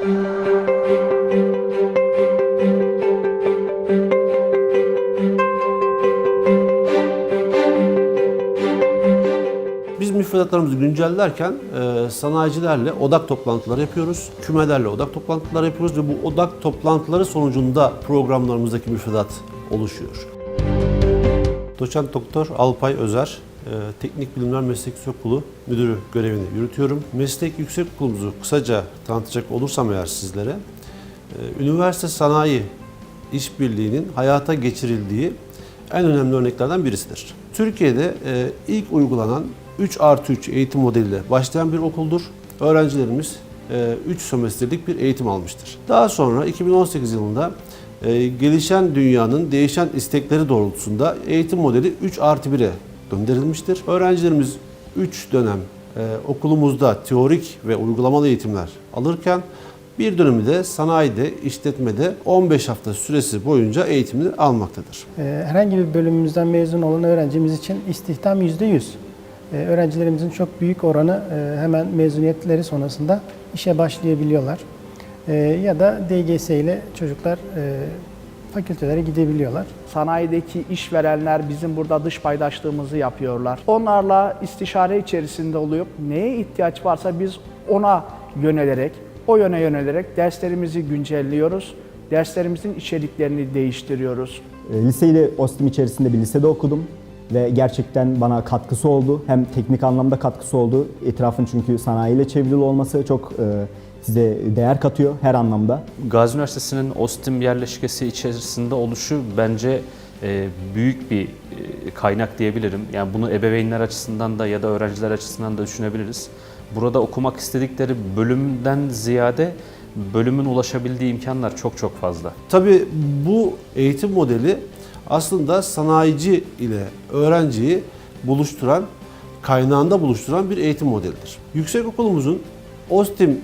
Biz müfredatlarımızı güncellerken e, sanayicilerle odak toplantıları yapıyoruz. Kümelerle odak toplantıları yapıyoruz ve bu odak toplantıları sonucunda programlarımızdaki müfredat oluşuyor. Doçent Doktor Alpay Özer, Teknik Bilimler Meslek Yüksekokulu Müdürü görevini yürütüyorum. Meslek Yüksekokulu'muzu kısaca tanıtacak olursam eğer sizlere, e, üniversite sanayi işbirliğinin hayata geçirildiği en önemli örneklerden birisidir. Türkiye'de e, ilk uygulanan 3 artı 3 eğitim modeliyle başlayan bir okuldur. Öğrencilerimiz 3 sömestrlik bir eğitim almıştır. Daha sonra 2018 yılında e, gelişen dünyanın değişen istekleri doğrultusunda eğitim modeli 3 artı 1'e gönderilmiştir. Öğrencilerimiz 3 dönem e, okulumuzda teorik ve uygulamalı eğitimler alırken bir dönemi de sanayide, işletmede 15 hafta süresi boyunca eğitimini almaktadır. Ee, Herhangi bir bölümümüzden mezun olan öğrencimiz için istihdam %100. Ee, Öğrencilerimizin çok büyük oranı e, hemen mezuniyetleri sonrasında işe başlayabiliyorlar. Ya da DGS ile çocuklar e, fakültelere gidebiliyorlar. Sanayideki işverenler bizim burada dış paydaşlığımızı yapıyorlar. Onlarla istişare içerisinde olup neye ihtiyaç varsa biz ona yönelerek, o yöne yönelerek derslerimizi güncelliyoruz. Derslerimizin içeriklerini değiştiriyoruz. E, Liseyi de OSTİM içerisinde bir lisede okudum ve gerçekten bana katkısı oldu. Hem teknik anlamda katkısı oldu. Etrafın çünkü sanayiyle çevrili olması çok e, size değer katıyor her anlamda. Gazi Üniversitesi'nin OSTİM yerleşkesi içerisinde oluşu bence e, büyük bir e, kaynak diyebilirim. Yani bunu ebeveynler açısından da ya da öğrenciler açısından da düşünebiliriz. Burada okumak istedikleri bölümden ziyade bölümün ulaşabildiği imkanlar çok çok fazla. Tabii bu eğitim modeli aslında sanayici ile öğrenciyi buluşturan, kaynağında buluşturan bir eğitim modelidir. Yüksekokulumuzun OSTİM e,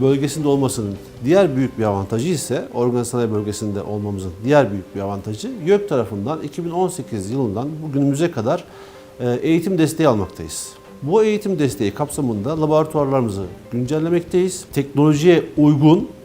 bölgesinde olmasının diğer büyük bir avantajı ise organize sanayi bölgesinde olmamızın diğer büyük bir avantajı YÖK tarafından 2018 yılından bugünümüze kadar e, eğitim desteği almaktayız. Bu eğitim desteği kapsamında laboratuvarlarımızı güncellemekteyiz. Teknolojiye uygun e,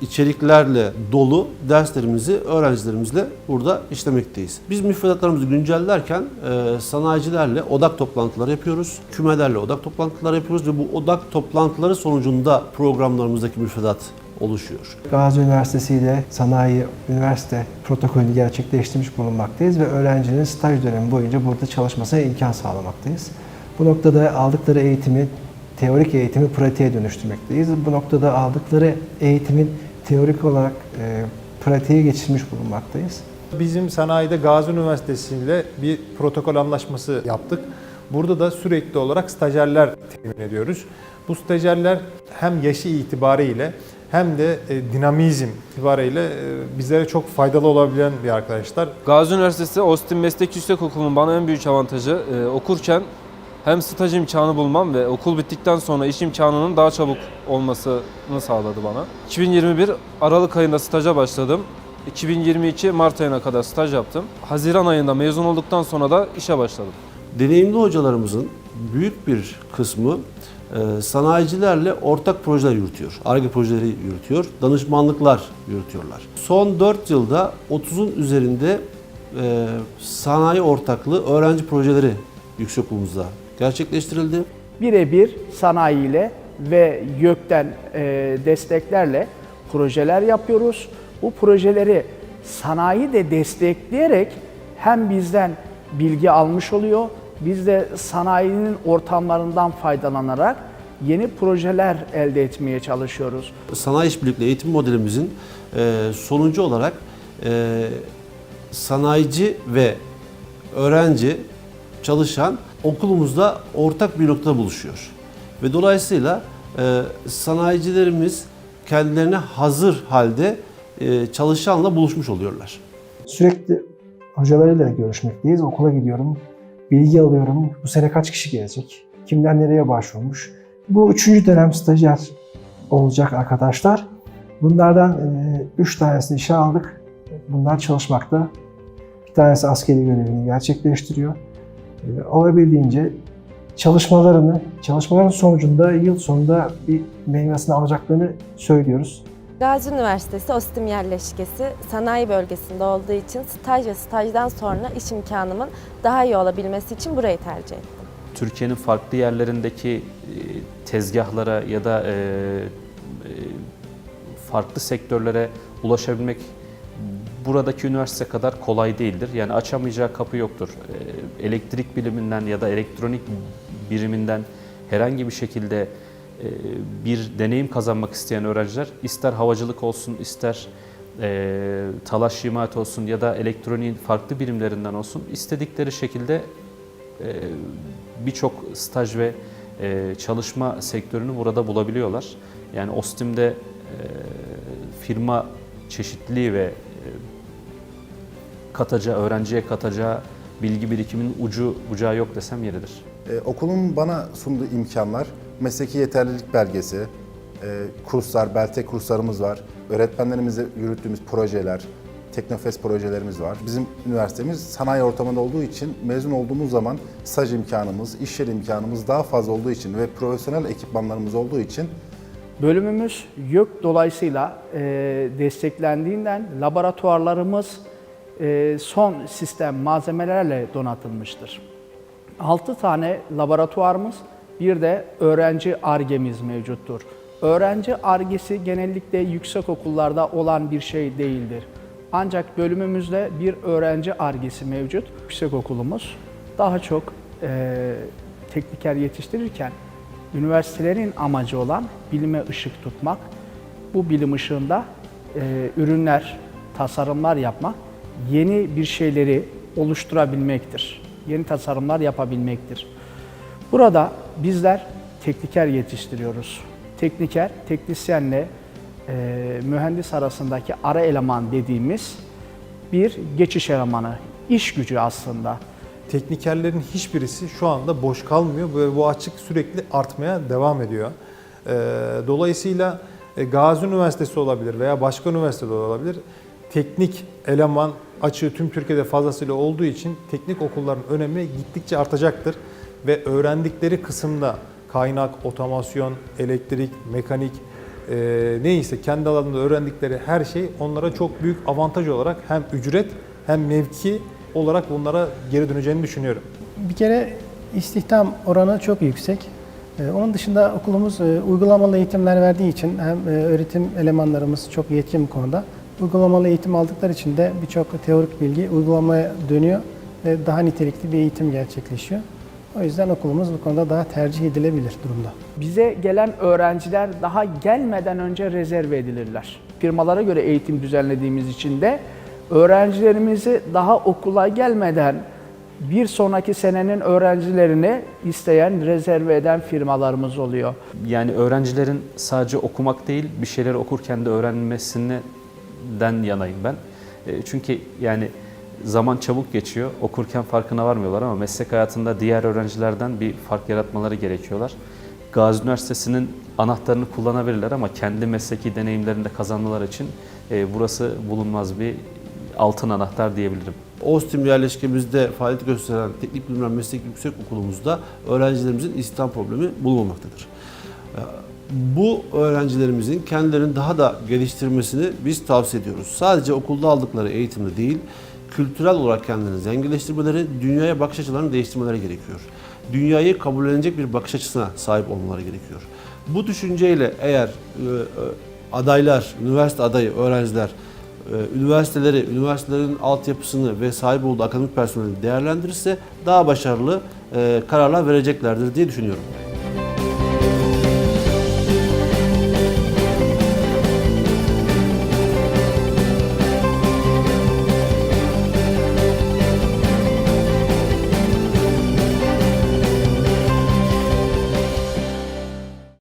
içeriklerle dolu derslerimizi öğrencilerimizle burada işlemekteyiz. Biz müfredatlarımızı güncellerken e, sanayicilerle odak toplantıları yapıyoruz. Kümelerle odak toplantıları yapıyoruz ve bu odak toplantıları sonucunda programlarımızdaki müfredat oluşuyor. Gazi Üniversitesi ile Sanayi Üniversite protokolünü gerçekleştirmiş bulunmaktayız ve öğrencinin staj dönemi boyunca burada çalışmasına imkan sağlamaktayız. Bu noktada aldıkları eğitimi, teorik eğitimi pratiğe dönüştürmekteyiz. Bu noktada aldıkları eğitimin teorik olarak e, pratiğe geçirmiş bulunmaktayız. Bizim sanayide Gazi Üniversitesi ile bir protokol anlaşması yaptık. Burada da sürekli olarak stajyerler temin ediyoruz. Bu stajyerler hem yaşı itibariyle hem de e, dinamizm itibariyle e, bizlere çok faydalı olabilen bir arkadaşlar. Gazi Üniversitesi Ostim Meslek Yüksekokulu'nun bana en büyük avantajı e, okurken hem staj imkanı bulmam ve okul bittikten sonra iş imkanının daha çabuk olmasını sağladı bana. 2021 Aralık ayında staja başladım. 2022 Mart ayına kadar staj yaptım. Haziran ayında mezun olduktan sonra da işe başladım. Deneyimli hocalarımızın büyük bir kısmı e, sanayicilerle ortak projeler yürütüyor. ARGE projeleri yürütüyor, danışmanlıklar yürütüyorlar. Son 4 yılda 30'un üzerinde e, sanayi ortaklığı öğrenci projeleri yüksekokulumuzda gerçekleştirildi. Birebir sanayiyle ve YÖK'ten e, desteklerle projeler yapıyoruz. Bu projeleri sanayi de destekleyerek hem bizden bilgi almış oluyor, biz de sanayinin ortamlarından faydalanarak yeni projeler elde etmeye çalışıyoruz. Sanayi işbirlikli eğitim modelimizin e, sonucu olarak e, sanayici ve öğrenci, çalışan okulumuzda ortak bir noktada buluşuyor. Ve dolayısıyla e, sanayicilerimiz kendilerine hazır halde e, çalışanla buluşmuş oluyorlar. Sürekli hocalarıyla görüşmekteyiz. Okula gidiyorum, bilgi alıyorum. Bu sene kaç kişi gelecek? Kimler nereye başvurmuş? Bu üçüncü dönem stajyer olacak arkadaşlar. Bunlardan e, üç tanesini işe aldık. Bunlar çalışmakta. Bir tanesi askeri görevini gerçekleştiriyor. E, olabildiğince çalışmalarını, çalışmaların sonucunda yıl sonunda bir meyvesini alacaklarını söylüyoruz. Gazi Üniversitesi OSTİM yerleşkesi sanayi bölgesinde olduğu için staj ve stajdan sonra iş imkanımın daha iyi olabilmesi için burayı tercih ettim. Türkiye'nin farklı yerlerindeki e, tezgahlara ya da e, e, farklı sektörlere ulaşabilmek buradaki üniversite kadar kolay değildir. Yani açamayacağı kapı yoktur. E, Elektrik biliminden ya da elektronik biriminden herhangi bir şekilde e, bir deneyim kazanmak isteyen öğrenciler ister havacılık olsun, ister e, talaş imalat olsun ya da elektroniğin farklı birimlerinden olsun istedikleri şekilde e, birçok staj ve çalışma sektörünü burada bulabiliyorlar. Yani OSTİM'de e, firma çeşitliliği ve katacağı, öğrenciye katacağı bilgi birikiminin ucu bucağı yok desem yeridir. Ee, okulun bana sunduğu imkanlar, mesleki yeterlilik belgesi, e, kurslar, Beltek kurslarımız var, öğretmenlerimizle yürüttüğümüz projeler, Teknofest projelerimiz var. Bizim üniversitemiz sanayi ortamında olduğu için mezun olduğumuz zaman staj imkanımız, iş yeri imkanımız daha fazla olduğu için ve profesyonel ekipmanlarımız olduğu için Bölümümüz YÖK dolayısıyla e, desteklendiğinden laboratuvarlarımız son sistem malzemelerle donatılmıştır. 6 tane laboratuvarımız, bir de öğrenci argemiz mevcuttur. Öğrenci argesi genellikle yüksek okullarda olan bir şey değildir. Ancak bölümümüzde bir öğrenci argesi mevcut. Yüksek okulumuz daha çok e, tekniker yetiştirirken üniversitelerin amacı olan bilime ışık tutmak, bu bilim ışığında e, ürünler, tasarımlar yapmak, yeni bir şeyleri oluşturabilmektir. Yeni tasarımlar yapabilmektir. Burada bizler tekniker yetiştiriyoruz. Tekniker, teknisyenle e, mühendis arasındaki ara eleman dediğimiz bir geçiş elemanı, iş gücü aslında. Teknikerlerin hiçbirisi şu anda boş kalmıyor ve bu açık sürekli artmaya devam ediyor. Ee, Dolayısıyla e, Gazi Üniversitesi olabilir veya başka üniversitede olabilir. Teknik eleman açığı tüm Türkiye'de fazlasıyla olduğu için teknik okulların önemi gittikçe artacaktır. Ve öğrendikleri kısımda kaynak, otomasyon, elektrik, mekanik e, neyse kendi alanında öğrendikleri her şey onlara çok büyük avantaj olarak hem ücret hem mevki olarak bunlara geri döneceğini düşünüyorum. Bir kere istihdam oranı çok yüksek. Ee, Onun dışında okulumuz e, uygulamalı eğitimler verdiği için hem e, öğretim elemanlarımız çok yetkin bu konuda. Uygulamalı eğitim aldıkları için de birçok teorik bilgi uygulamaya dönüyor ve daha nitelikli bir eğitim gerçekleşiyor. O yüzden okulumuz bu konuda daha tercih edilebilir durumda. Bize gelen öğrenciler daha gelmeden önce rezerve edilirler. Firmalara göre eğitim düzenlediğimiz için de öğrencilerimizi daha okula gelmeden bir sonraki senenin öğrencilerini isteyen, rezerve eden firmalarımız oluyor. Yani öğrencilerin sadece okumak değil, bir şeyleri okurken de öğrenmesinden yanayım ben. E, Çünkü yani zaman çabuk geçiyor, okurken farkına varmıyorlar ama meslek hayatında diğer öğrencilerden bir fark yaratmaları gerekiyorlar. Gazi Üniversitesi'nin anahtarını kullanabilirler ama kendi mesleki deneyimlerini de kazanmaları için e, burası bulunmaz bir altın anahtar diyebilirim. OSTİM yerleşkemizde faaliyet gösteren Teknik Bilimler Meslek Yüksek Okulumuzda öğrencilerimizin istihdam problemi bulunmamaktadır. Bu öğrencilerimizin kendilerini daha da geliştirmesini biz tavsiye ediyoruz. Sadece okulda aldıkları eğitimde değil, kültürel olarak kendilerini zenginleştirmeleri, dünyaya bakış açılarını değiştirmeleri gerekiyor. Dünyayı kabullenecek bir bakış açısına sahip olmaları gerekiyor. Bu düşünceyle eğer e, e, adaylar, üniversite adayı öğrenciler e, üniversiteleri, üniversitelerin altyapısını ve sahip olduğu akademik personeli değerlendirirse daha başarılı kararlar vereceklerdir diye düşünüyorum.